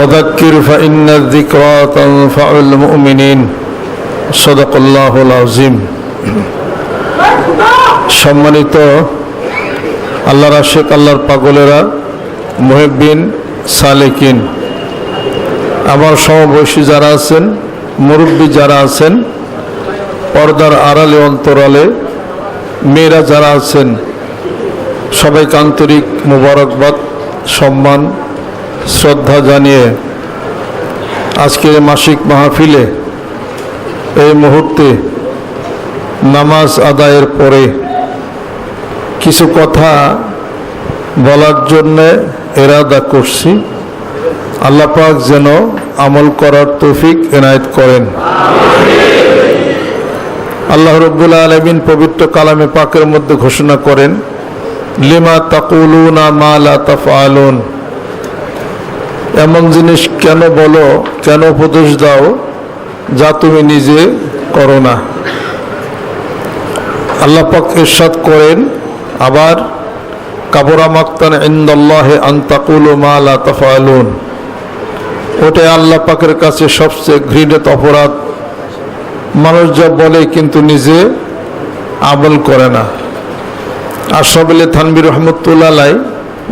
وذكر فإن الذكرى تنفع المؤمنين صدق الله العظيم সম্মানিত আল্লাহর আশেক আল্লাহর পাগলেরা মুহিবিন সালেকিন আমার সমবয়সী যারা আছেন মুরব্বী যারা আছেন পর্দার আড়ালে অন্তরালে মেয়েরা যারা আছেন সবাইকে আন্তরিক মুবারকবাদ সম্মান শ্রদ্ধা জানিয়ে আজকের মাসিক মাহফিলে এই মুহূর্তে নামাজ আদায়ের পরে কিছু কথা বলার জন্যে এরাদা করছি। আল্লাহ পাক যেন আমল করার তৌফিক এনায়েত করেন। আল্লাহ রব্বুল আলমিন পবিত্র কালামে পাকের মধ্যে ঘোষণা করেন, লিমা তাকুলুনা মা লা তাফআলুন। এমন জিনিস কেন বলো, কেন উপদেশ দাও যা তুমি নিজে করো না? আল্লাহ পাক ইরশাদ করেন, আবার, কাবরা মাক্তান ইন্দাল্লাহে আন্তাকুল মা লা ওটাই আল্লাহ পাকের কাছে সবচেয়ে ঘৃণিত অপরাধ। মানুষ যা বলে কিন্তু নিজে আমল করে না। আশরাফ আলী থানবির রহমতুল্লাহ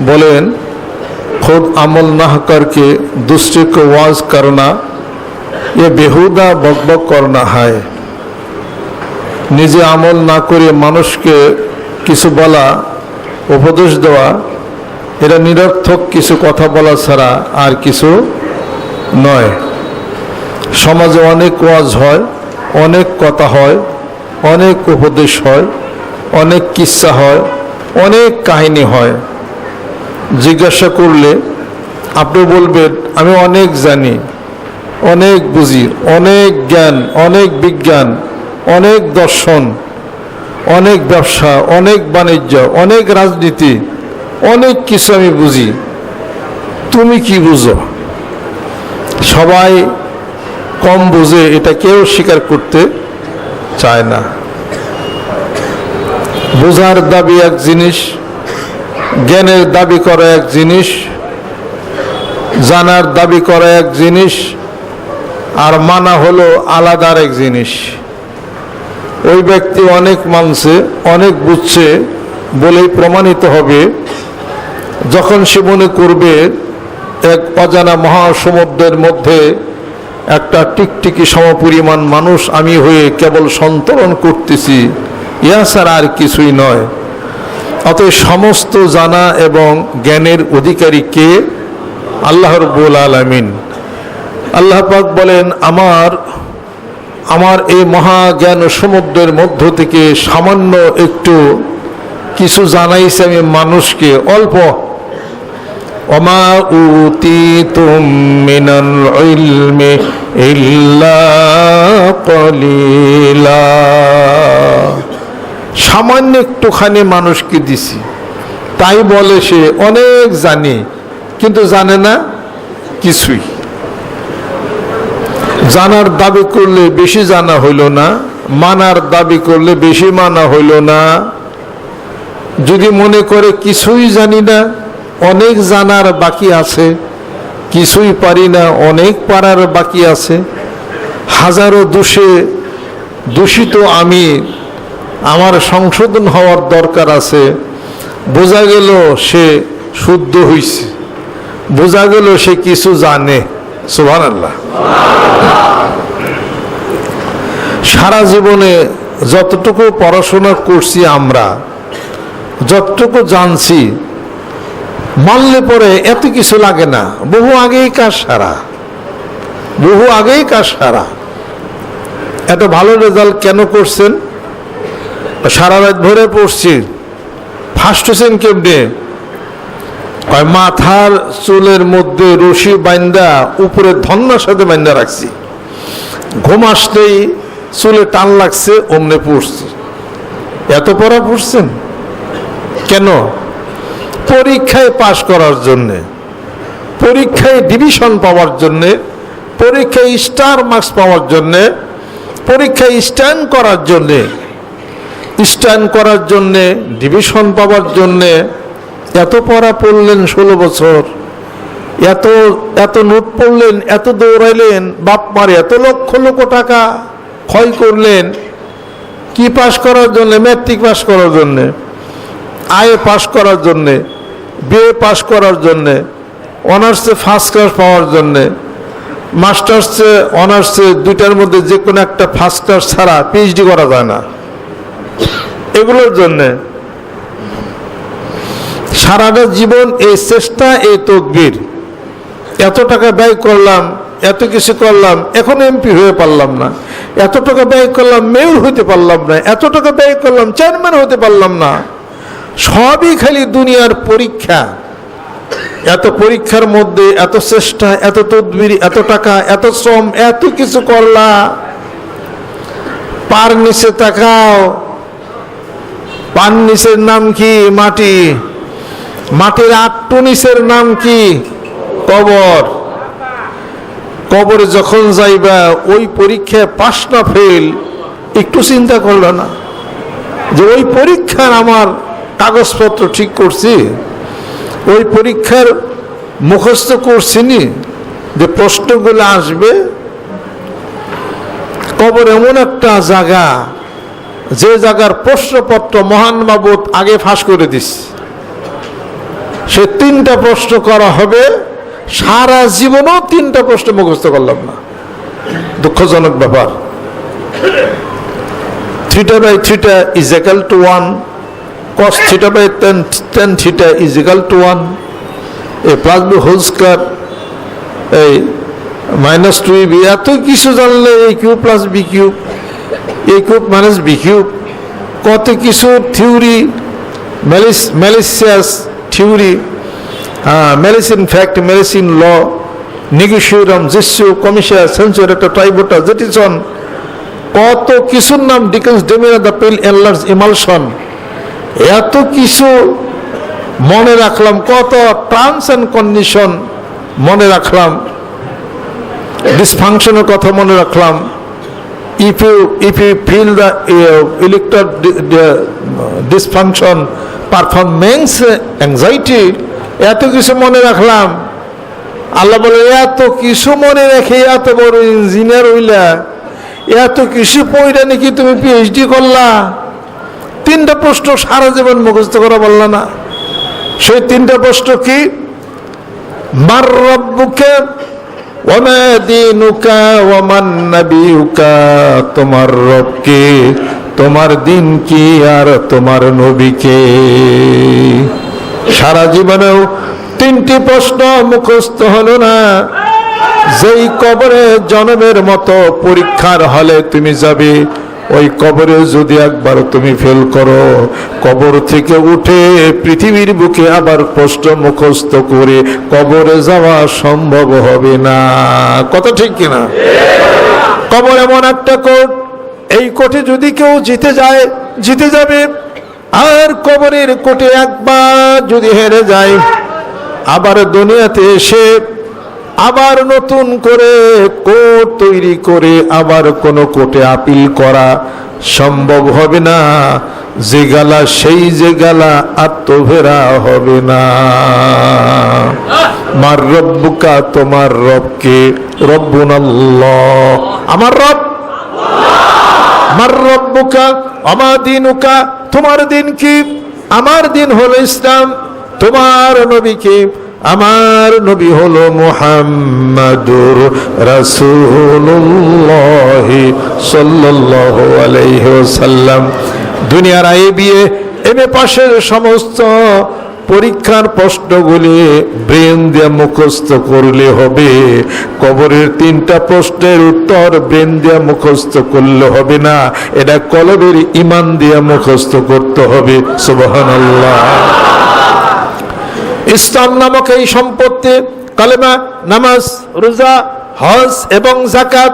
বলেন खुद अमल न करके दूसरे को वाज करना ये बेहुदा बकबक करना है নিজে আমল না করে মানুষকে কিছু বলা উপদেশ দেওয়া এটা নিরর্থক কিছু কথা বলা ছাড়া আর কিছু নয় সমাজে অনেক ওয়াজ হয় অনেক কথা হয় অনেক উপদেশ হয় অনেক কিস্সা হয় অনেক কাহিনী হয় জিজ্ঞাসা করলে আপনি বলবেন, আমি অনেক জানি, অনেক বুঝি, অনেক জ্ঞান, অনেক বিজ্ঞান, অনেক দর্শন, অনেক ব্যবসা, অনেক বাণিজ্য, অনেক রাজনীতি, অনেক কিছু আমি বুঝি। তুমি কি বুঝো? সবাই কম বুঝে, এটা কেউ স্বীকার করতে চায় না। বোঝার দাবি এক জিনিস জ্ঞানের দাবি করা এক জিনিস, জানার দাবি করা এক জিনিস, আর মানা হলো আলাদার এক জিনিস। ওই ব্যক্তি অনেক মানছে, অনেক বুঝছে বলেই প্রমাণিত হবে। যখন সে মনে করবে এক অজানা মহাসমুদ্রের মধ্যে একটা টিকটিকি সমপরিমাণ মানুষ আমি হয়ে কেবল সন্তরণ করতেছি ইয়া ছাড়া আর কিছুই নয়। অতএব সমস্ত জানা এবং জ্ঞানের অধিকারী কে? আল্লাহ রব্বুল আলমিন। আল্লাহ পাক বলেন, আমার আমার এই মহাজ্ঞান সমুদ্রের মধ্য থেকে সামান্য একটু কিছু জানাইছে আমি মানুষকে, অল্প। অমা সামান্য একটুখানি মানুষকে দিছি। তাই বলে সে অনেক জানে, কিন্তু জানে না কিছুই। জানার দাবি করলে বেশি জানা হইল না, মানার দাবি করলে বেশি মানা হইল না। যদি মনে করে কিছুই জানি না, অনেক জানার বাকি আছে, কিছুই পারি না, অনেক পারার বাকি আছে। হাজারো দোষে দূষিত আমি আমার সংশোধন হওয়ার দরকার আছে। বোঝা গেল সে শুদ্ধ হইছে। বোঝা গেল সে কিছু জানে। সুভান আল্লাহ সারা জীবনে যতটুকু পড়াশোনা করছি আমরা, যতটুকু জানছি, মানলে পরে এত কিছু লাগে না। বহু আগেই কাজ সারা। বহু আগেই কাজ সারা। এত ভালো রেজাল্ট কেন করছেন? সারা রাত ভরে পড়ছি। ফার্স্ট হোসেন কেমনে মাথার চুলের মধ্যে রশি বাইন্দা, উপরে ধন্যার সাথে বাইন্দা রাখছি। ঘুম আসতেই চুলে টান লাগছে, অমনে পড়ছি। এত পড়া পড়ছেন? কেন? পরীক্ষায় পাশ করার জন্যে। পরীক্ষায় ডিভিশন পাওয়ার জন্যে। পরীক্ষায় স্টার মার্কস পাওয়ার জন্যে। পরীক্ষায় স্ট্যান্ড করার জন্যে। স্ট্যান্ড করার জন্যে ডিভিশন পাওয়ার জন্যে এত পড়া পড়লেন ষোলো বছর। এত এত নোট পড়লেন, এত দৌড়াইলেন, বাপ মারে, এত লক্ষ লক্ষ টাকা ক্ষয় করলেন। কি পাশ করার জন্যে? ম্যাট্রিক পাশ করার জন্যে। আয়ে পাস করার জন্যে। বিএ পাশ করার জন্যে। অনার্সে ফার্স্ট ক্লাস পাওয়ার জন্যে। মাস্টার্সে অনার্সে দুইটার মধ্যে যে কোনো একটা ফার্স্ট ক্লাস ছাড়া পিএইচডি করা যায় না। এগুলোর জন্যে। সারাটা জীবন এই চেষ্টা, এই তকবির এত টাকা ব্যয় করলাম, এত কিছু করলাম, এখন এমপি হয়ে পারলাম না। এত টাকা ব্যয় করলাম মেয়র হইতে পারলাম না। এত টাকা ব্যয় করলাম চেয়ারম্যান হতে পারলাম না। সবই খালি দুনিয়ার পরীক্ষা। এত পরীক্ষার মধ্যে, এত চেষ্টা, এত তদবির, এত টাকা, এত শ্রম, এত কিছু করলা। পার নিচে তাকাও। পান নিচের নাম কি মাটি? মাটির আটটু নিচের নাম কি? কবর। কবরে যখন যাইবা, ওই পরীক্ষায় পাস না ফেল, একটু চিন্তা করল না। যে ওই পরীক্ষার আমার কাগজপত্র ঠিক করছি, ওই পরীক্ষার মুখস্থ করছিনি যে প্রশ্নগুলো আসবে। কবর এমন একটা জায়গা যে জায়গার প্রশ্নপত্র মহান বাবদ আগে ফাঁস করে দিস। সে তিনটা প্রশ্ন করা হবে, সারা জীবনও তিনটা প্রশ্ন মুখস্থ করলাম না। দুঃখজনক ব্যাপার। থ্রিটা বাই থ্রিটা is equal to one cos theta by tan tan theta is equal to 1 a plus b whole square, এই মাইনাস টু বি এত কিছু জানলে এই cube plus b cube a cube minus b কত কিছু থিওরি ম্যালিস ম্যালিসিয়াস থিওরি মেলিসিন fact মেলিসিন law নিগিশিউরাম জিসু, কমিশিয়া সেন্সুর একটা ট্রাইবোটা, জেটিসন, কত কিছুর নাম ডিকেন্স ডেমিনা দ্য পেল এনলার্স ইমালশন। এত কিছু মনে রাখলাম, কত টার্মস অ্যান্ড কন্ডিশন মনে রাখলাম, ডিসফাংশনের কথা মনে রাখলাম। If you if you feel the electron dysfunction performance anxiety এত কিছু মনে রাখলাম। আল্লাহ বলে, এত কিছু মনে রেখে এত বড় ইঞ্জিনিয়ার হইলা। এত কিছু পড়া নাকি তুমি পিএইচডি করলা। তিনটা প্রশ্ন সারা জীবন মুখস্থ করা বলল না। সেই তিনটা প্রশ্ন কি? মার রব্বুকে তোমার রবকে, তোমার দিন কি আর তোমার নবীকে। সারা জীবনেও তিনটি প্রশ্ন মুখস্থ হলো না। যেই কবরে জনমের মতো পরীক্ষার হলে তুমি যাবে ওই কবরে যদি একবার তুমি ফেল করো, কবর থেকে উঠে পৃথিবীর বুকে আবার কষ্ট মুখস্থ করে কবরে যাওয়া সম্ভব হবে না। কথা ঠিক কিনা কবর এমন একটা কোট এই কোটে যদি কেউ জিতে যায়, জিতে যাবে। আর কবরের কোটে একবার যদি হেরে যায়, আবার দুনিয়াতে এসে আবার নতুন করে কোর্ট তৈরি করে আবার কোনো কোর্টে আপিল করা সম্ভব হবে না। যে গালা সেই যে গালা আত্মভেরা হবে না। মার রব্বুকা, তোমার রবকে। রব্বুন আমার রব। মার রব্বুকা, আমার দিনুকা। তোমার দিন কি? আমার দিন হলো ইসলাম। তোমার নবীকে আমার নবী হলো মুহাম্মাদুর রাসূলুল্লাহ সাল্লাল্লাহু আলাইহি ওয়াসাল্লাম। দুনিয়ার আয়ে বিয়ে এম এ পাশের সমস্ত পরীক্ষার প্রশ্নগুলি ব্রেন দিয়ে মুখস্থ করলে হবে। কবরের তিনটা প্রশ্নের উত্তর ব্রেন দিয়ে মুখস্থ করলে হবে না। এটা কলবের ইমান দিয়ে মুখস্থ করতে হবে। সুবহানাল্লাহ। ইসলাম নামক এই সম্পত্তি, কালেমা, নামাজ, রোজা, হজ এবং জাকাত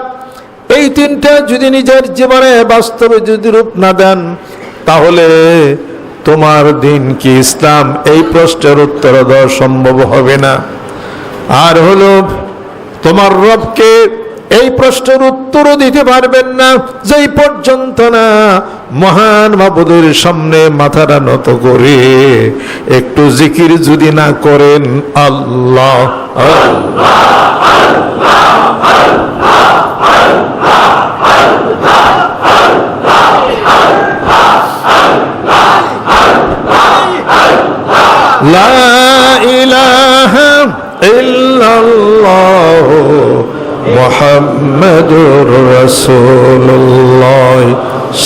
এই তিনটে যদি নিজের জীবনে বাস্তবে যদি রূপ না দেন, তাহলে তোমার দিন কি ইসলাম? এই প্রশ্নের উত্তর দেওয়া সম্ভব হবে না। আর হলো, তোমার রবকে এই প্রশ্নের উত্তরও দিতে পারবেন না। যেই পর্যন্ত না মহান বাবুদের সামনে মাথাটা নত করে একটু জিকির যদি না করেন আল্লাহ লা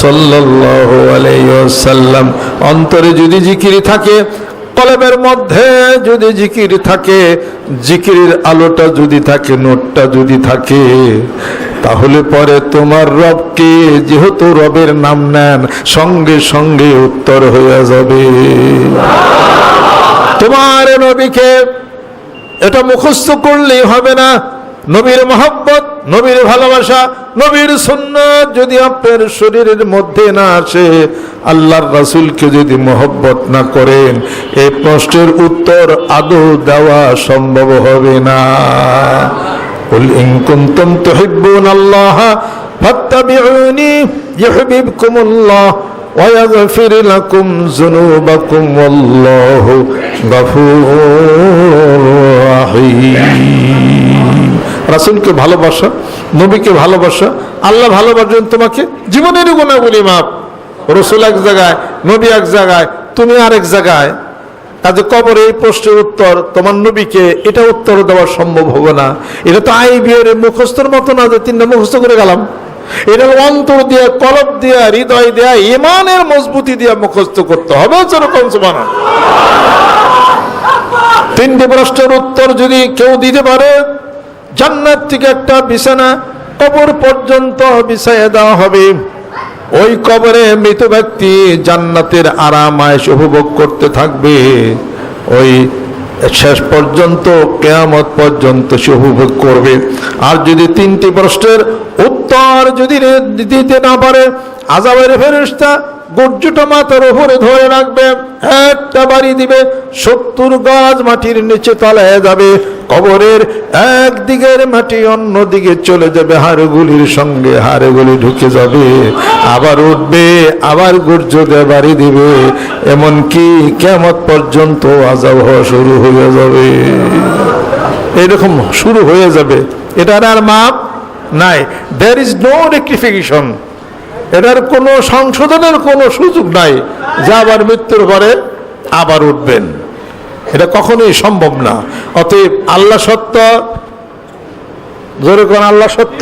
সাল্লাল্লাহু আলাইহি ওয়াসাল্লাম। অন্তরে যদি জিকির থাকে, কলবের মধ্যে যদি জিকির থাকে, জিকিরের আলোটা যদি থাকে, নোটটা যদি থাকে, তাহলে পরে তোমার রবকে যেহেতু রবের নাম নেন, সঙ্গে সঙ্গে উত্তর হয়ে যাবে। তোমার নবীকে এটা মুখস্থ করলেই হবে না। নবীর মহব্বত নবীর ভালোবাসা নবীর সুন্নত যদি আপনার শরীরের মধ্যে না আসে আল্লাহর রাসূলকে যদি মহব্বত না করেন এই প্রশ্নের উত্তর আদৌ দেওয়া সম্ভব হবে না قل إن كنتم تحبون الله فاتبعوني يحببكم الله ويغفر لكم ذنوبكم والله غفور رحيم রাসূলকে ভালোবাসা নবীকে ভালোবাসা আল্লাহ ভালোবাসেন তোমাকে জীবনের গুণাগুলি মাপ রসুল এক জায়গায় নবী এক জায়গায় তুমি আরেক জায়গায় কাজে কবরে এই প্রশ্নের উত্তর তোমার নবীকে এটা উত্তর দেওয়া সম্ভব হবে না এটা তো আই বিয়ের মুখস্থর মতো না যে তিনটা মুখস্থ করে গেলাম এটা অন্তর দিয়ে, কলব দিয়া, হৃদয় দেয়া ইমানের মজবুতি দিয়া মুখস্থ করতে হবে, যেরকম সমানা তিনটি প্রশ্নের উত্তর যদি কেউ দিতে পারে, জান্নাত থেকে একটা বিছানা কবর পর্যন্ত বিছাইয়ে দেওয়া হবে। ওই কবরে মৃত ব্যক্তি জান্নাতের আরাম আয়েস উপভোগ করতে থাকবে। ওই শেষ পর্যন্ত, কেয়ামত পর্যন্ত সে উপভোগ করবে। আর যদি তিনটি প্রশ্নের উত্তর যদি দিতে না পারে, আজাবের ফেরেস্তা গর্জুটা মাথার ওপরে ধরে রাখবে, একটা বাড়ি দিবে, সত্তর গাছ মাটির নিচে তলায় যাবে, কবরের এক দিকের মাটি অন্য দিকে চলে যাবে, হাড়গুলির সঙ্গে হাড়গুলি ঢুকে যাবে, আবার উঠবে, আবার গুর্জ বাড়ি দিবে, এমনকি কেমত পর্যন্ত আজাব হওয়া শুরু হয়ে যাবে। এরকম শুরু হয়ে যাবে। এটার আর মাপ নাই। দের ইজ নো রেক্টিফিকেশন এটার কোনো সংশোধনের কোনো সুযোগ নাই। যে আবার মৃত্যুর পরে আবার উঠবেন। এটা কখনোই সম্ভব না। অতএব আল্লাহ সত্য। জোরে কোন আল্লাহ সত্য?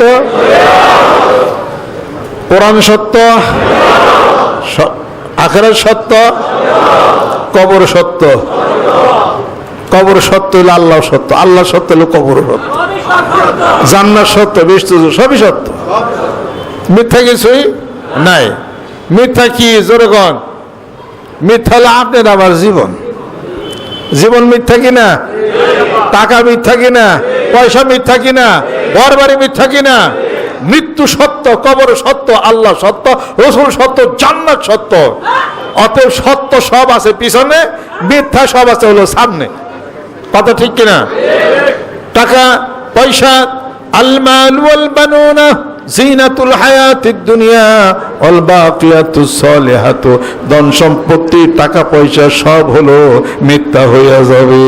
কোরআন সত্য? আখেরার সত্য? কবর সত্য? কবর সত্য হলো আল্লাহ সত্য। আল্লাহ সত্য হলো কবর সত্য। জান্নার সত্য বিষ্ণু সবই সত্য। মিথ্যা কিছুই নাই। মিথ্যা কি জোরগণ মিথ্যা হলো আপনার আমার জীবন। জীবন মিথ্যা কিনা? টাকা মিথ্যা কিনা? পয়সা মিথ্যা কিনা? ঘর বাড়ি মিথ্যা কিনা? মৃত্যু সত্য, কবর সত্য, আল্লাহ সত্য, রসুল সত্য, জান্নাত সত্য। অতএব সত্য সব আছে পিছনে, মিথ্যা সব আছে হলো সামনে। কথা ঠিক কিনা? টাকা, পয়সা, আলমাল বানুনা জিনাতুল হায়াতিদ দুনিয়া ওয়াল বাকিয়াতুস সলিহাতু। ধন সম্পত্তি, টাকা পয়সা সব হলো মিথ্যা হইয়া যাবে।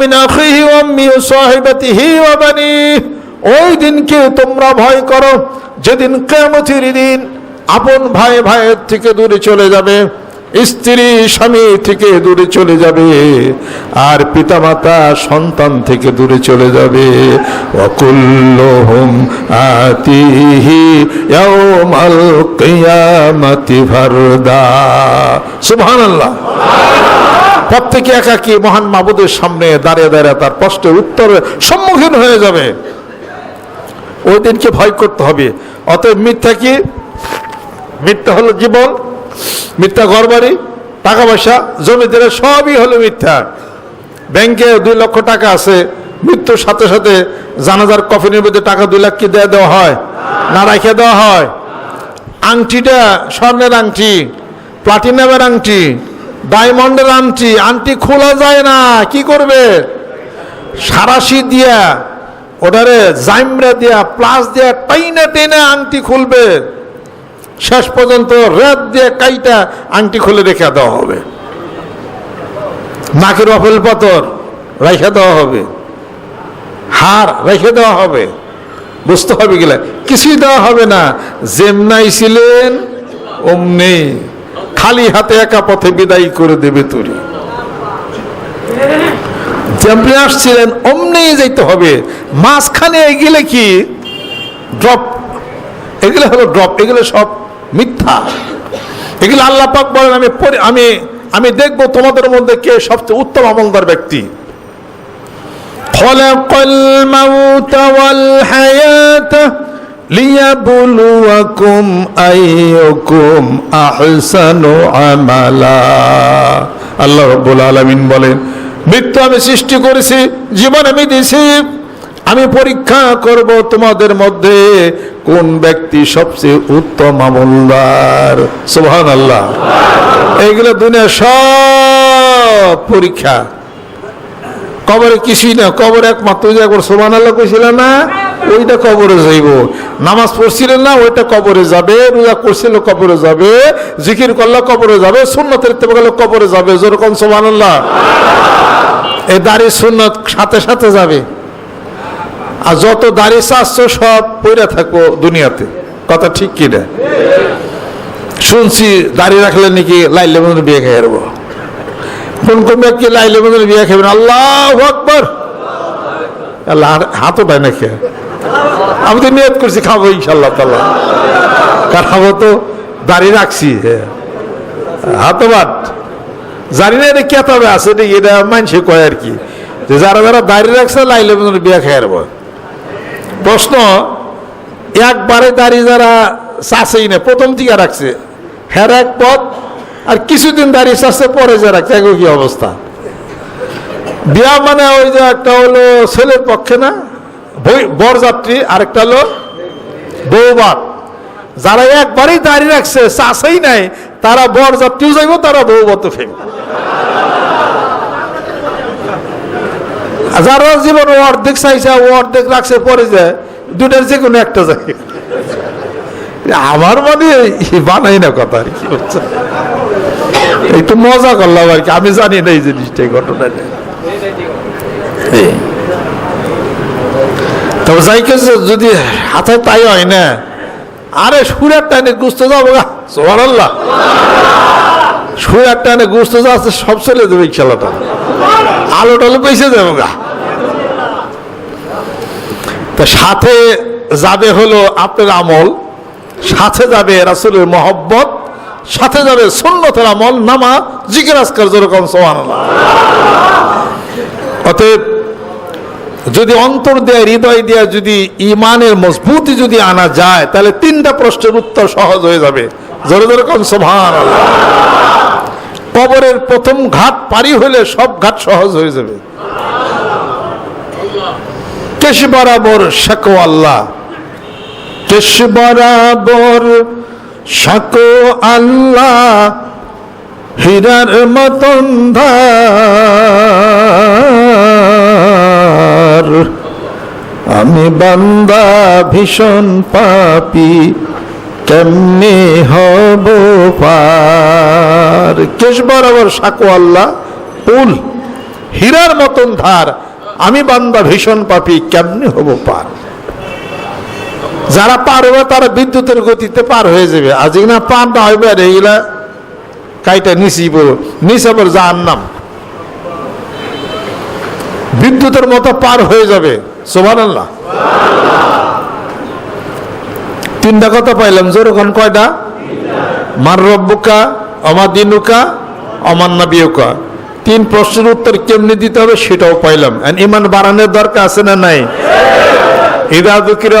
মিন আখিহি ওয়া আম্মি ওয়া সাহিবাতিহি ওয়া বানিহি। ওই দিনকে তোমরা ভয় করো, যেদিন কিয়ামতের দিন আপন ভাই ভাইয়ের থেকে দূরে চলে যাবে। স্ত্রী স্বামী থেকে দূরে চলে যাবে আর পিতামাতা সন্তান থেকে দূরে চলে যাবে। অকুল্লহুম আতিহি ইয়াউমাল কিয়ামাতি ফারদা। সুবহানাল্লাহ। প্রত্যেকে একাকি মহান মাবুদের সামনে দাঁড়িয়ে দাঁড়িয়ে তার প্রশ্নের উত্তরের সম্মুখীন হয়ে যাবে। ওই দিনকে ভয় করতে হবে। অতএব মিথ্যা কি? মিথ্যা হলো জীবন। মিথ্যা ঘর বাড়ি টাকা পয়সা জমিদারে সবই হলো মিথ্যা। ব্যাংকে দুই লক্ষ টাকা আছে, মৃত্যুর সাথে সাথে জানাজার কফিনের মধ্যে টাকা দুই লাখ কি দেওয়া দেওয়া হয়? না রাখে দেওয়া হয়। আংটিটা স্বর্ণের আংটি, প্লাটিনামের আংটি, ডায়মন্ডের আংটি আংটি খোলা যায় না, কি করবে? সারাশি দিয়া, ওটারে জাইমরা দিয়া, প্লাস দিয়া, টাইনা টেনে আংটি খুলবে। শেষ পর্যন্ত রেত দিয়ে কাইটা আংটি খুলে রেখে দেওয়া হবে। নাকের অফেল পাথর রেখে দেওয়া হবে। হার রেখে দেওয়া হবে। বুঝতে হবে গেলে কিছুই দেওয়া হবে না। যেমনাই ছিলেন, অমনি খালি হাতে একা পথে বিদায় করে দেবে তুরি। যেমনি আসছিলেন, অমনি যেতে হবে। মাঝখানে গেলে কি? ড্রপ। এগুলো হলো ড্রপ। এগুলো সব মিথ্যা এগুলো আল্লাহ পাক বলেন আমি পরি- আমি আমি দেখব তোমাদের মধ্যে কে সবচেয়ে উত্তম আমলদার ব্যক্তি خلق الموت والحياة ليبلوكم أيكم أحسن عملا আল্লাহ রব্বুল আলমিন বলেন মৃত্যু আমি সৃষ্টি করেছি জীবন আমি দিয়েছি আমি পরীক্ষা করব তোমাদের মধ্যে কোন ব্যক্তি সবচেয়ে উত্তম আমলদার? সুবহান আল্লাহ এইগুলো দুনিয়া সব পরীক্ষা। কবরে কিছুই না, কবরে একমাত্র যে একবার সোমান আল্লাহ কইছিল না, ওইটা কবরে যাইব। নামাজ পড়ছিলেন না, ওইটা কবরে যাবে, রোজা করছিল কবরে যাবে, জিকির করলে কবরে যাবে, সুন্নতের তেবে গেলে কবরে যাবে যেরকম সোমান আল্লাহ এই দাড়ি সুন্নত সাথে সাথে যাবে। আর যত দাড়ি চাচ্ছ সব পইরা থাকব দুনিয়াতে। কথা ঠিক কিনা? শুনছি দাড়ি রাখলে নাকি লাইলে মনে বিয়ে খেয়ে যাব কোন কোন ব্যক্তি লাইলে মধ্যে বিয়ে খাবেন আল্লাহ আকবর। আল্লাহ, হাত ওঠায় না খেয়ে আমি তো নিয়ত করছি, খাব ইনশাল্লাহ তাল্লাহ খাব তো দাঁড়িয়ে রাখছি। হ্যাঁ। হাতে বাট জানি না এটা কেতাবে আছে, এটা মানছে কয় আর কি। যে যারা যারা দাঁড়িয়ে রাখছে লাইলে মধ্যে বিয়ে খেয়ে যাব প্রশ্ন, একবারে দাঁড়িয়ে যারা চাষেই না প্রথম টিকা রাখছে। হ্যার এক পথ, আর কিছুদিন দাঁড়িয়ে চাষে পরে যারা কেগো কি অবস্থা? বিয়া মানে ওই যে একটা হলো ছেলের পক্ষে না বরযাত্রী, আরেকটা হলো বৌবাত যারা একবারেই দাঁড়িয়ে রাখছে, চাষেই নাই, তারা বরযাত্রীও যাইব, তারা বৌবত ফেলবে আর যারা জীবন ও অর্ধেক চাইছে ও অর্ধেক রাখছে, পরে যায় দুটার যে কোনো একটা যায় আমার মানে বানাই না কথা আর কি একটু মজা করলাম আর কি, আমি জানি না এই জিনিসটা ঘটনাটা। তবে যাইকে যদি হাতে তাই হয় না, আরে সুরের টাইনে গুস্ত যাব গা সোহার আল্লাহ সুরের টানে গুস্ত যাচ্ছে সব দেবে এই খেলাটা আলো টালো যাব গা। সাথে যাবে হলো আপনার আমল, সাথে যাবে রাসুলের মহব্বত, সাথে যাবে সুন্নতের আমল নামা আজকার, যেরকম সোহান অতএব যদি অন্তর দেয়া, হৃদয় দেয়া যদি ইমানের মজবুতি যদি আনা যায়, তাহলে তিনটা প্রশ্নের উত্তর সহজ হয়ে যাবে। জোরে জোরে কোন সোহান কবরের প্রথম ঘাট পারি হলে সব ঘাট সহজ হয়ে যাবে। কেশ বরাবর শাকো আল্লাহ। কেশ বরাবর শাকো আল্লাহ। হীরার মতন ধার। আমি বান্দা ভীষণ পাপি। কেমনে হব পার? কেশ বরাবর সাকু আল্লাহ উল হীরার মতন ধার। আমি বান্দা ভীষণ পাপি, কেমনে হব পার? যারা পার হবে, তারা বিদ্যুতের গতিতে পার হয়ে যাবে। আজ না পার না হবে আর এইগুলা কাইটা নিচি নিচে আবার যার নাম বিদ্যুতের মতো পার হয়ে যাবে। সোভান আল্লাহ তিনটা কথা পাইলাম যেরকম কয়টা? মার রব্বুকা অমা দিনুকা অমান নাবিয়ুকা। তিন প্রশ্নের উত্তর কেমনি দিতে হবে সেটাও পাইলাম। ইমান বাড়ানোর দরকার আছে না নাই?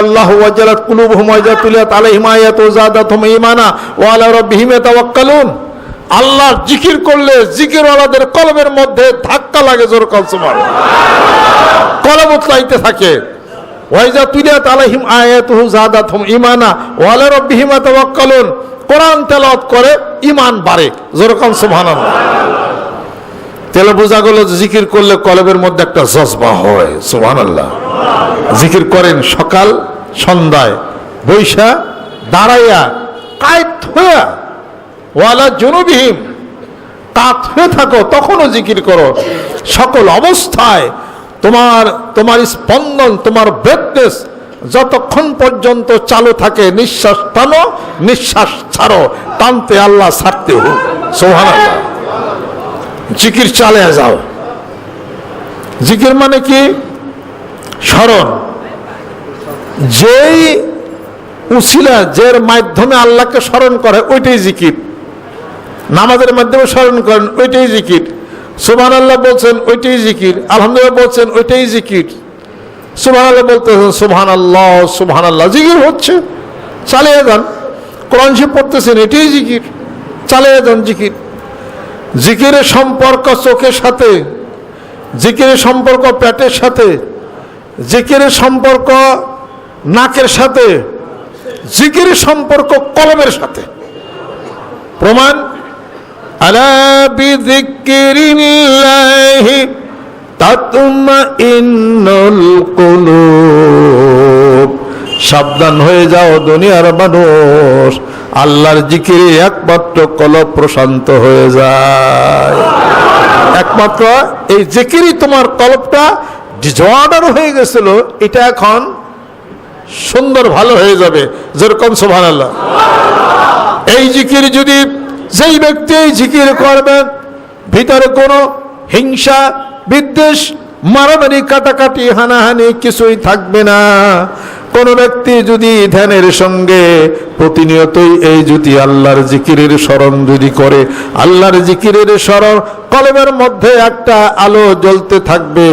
আল্লাহ ওয়াজালাত কুলুবহুম ওয়া ইযা তুলিয়াত আলাইহিম আয়াতু যাদাতহুম ঈমানা ওয়া আলা রাব্বিহিম ইয়াতাওয়াক্কালুন। আল্লাহর জিকির করলে জিকিরওয়ালাদের কলমের মধ্যে ধাক্কা লাগে, জোর কল সুবহানাল্লাহ। কলম উতলাইতে থাকে। ওয়াইজা তুলিয়াত আলাইহিম আয়াতুহু জাদাতহুম ঈমানা ওয়া আলা রাব্বিহিম ইয়াতাওয়াক্কালুন কোরআন তেলাওয়াত করে ঈমান বাড়ে। যেরকম সুবহানাল্লাহ। তেলে বোঝা গেল জিকির করলে কলবের মধ্যে একটা জজবা হয়। সুবহানাল্লাহ। জিকির করেন সকাল, সন্ধ্যায়। বৈশা, দাঁড়াইয়া কায়ত হইয়া, ওয়ালা জনবিহীন কাত হয়ে থাকো, তখনও জিকির করো। সকল অবস্থায় তোমার তোমার স্পন্দন, তোমার ব্রেকনেস যতক্ষণ পর্যন্ত চালু থাকে, নিঃশ্বাস টানো, নিঃশ্বাস ছাড়ো, টানতে আল্লাহ ছাড়তে হোক। সোহান জিকির চালে যাও। জিকির মানে কি? স্মরণ। যেই উসিলা, যের মাধ্যমে আল্লাহকে স্মরণ করে, ওইটাই জিকির। নামাজের মাধ্যমে স্মরণ করেন, ওইটাই জিকির। সুবহান আল্লাহ বলছেন, ওইটাই জিকির। আলহামদুলিল্লাহ বলছেন, ওইটাই জিকির। সুবহান আল্লাহ বলতেছেন সুবহান আল্লাহ সুবহান আল্লাহ জিকির হচ্ছে, চালিয়ে যান। কোরআন শিব পড়তেছেন, এটাই জিকির। চালিয়ে যান জিকির। জিকিরের সম্পর্ক চোখের সাথে, জিকিরের সম্পর্ক পেটের সাথে, জিকিরের সম্পর্ক নাকের সাথে, জিকিরের সম্পর্ক কলমের সাথে। প্রমাণ আলা বিযিক্রিল্লাহি তাতমাইন্নুল কুলুব। সাবধান হয়ে যাও দুনিয়ার মানুষ, আল্লাহর জিকিরে একমাত্র কলব প্রশান্ত হয়ে যায়। একমাত্র এই জিকিরই তোমার কলবটা ডিজঅর্ডার হয়ে গেছিল, এটা এখন সুন্দর ভালো হয়ে যাবে। যেরকম সোভান আল্লাহ এই জিকির যদি যেই ব্যক্তি জিকির করবেন, ভিতরে কোনো হিংসা, বিদ্বেষ, মারামারি, কাটাকাটি, হানাহানি কিছুই থাকবে না। কোন ব্যক্তি যদি ধ্যানের সঙ্গে প্রতিনিয়তই এই যদি আল্লাহর জিকিরের স্মরণ যদি করে, আল্লাহর জিকিরের স্মরণ কলমের মধ্যে একটা আলো জ্বলতে থাকবে।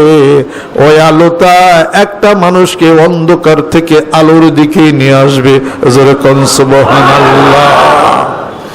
ওই আলোটা একটা মানুষকে অন্ধকার থেকে আলোর দিকে নিয়ে আসবে। যেরকম সুবহানাল্লাহ।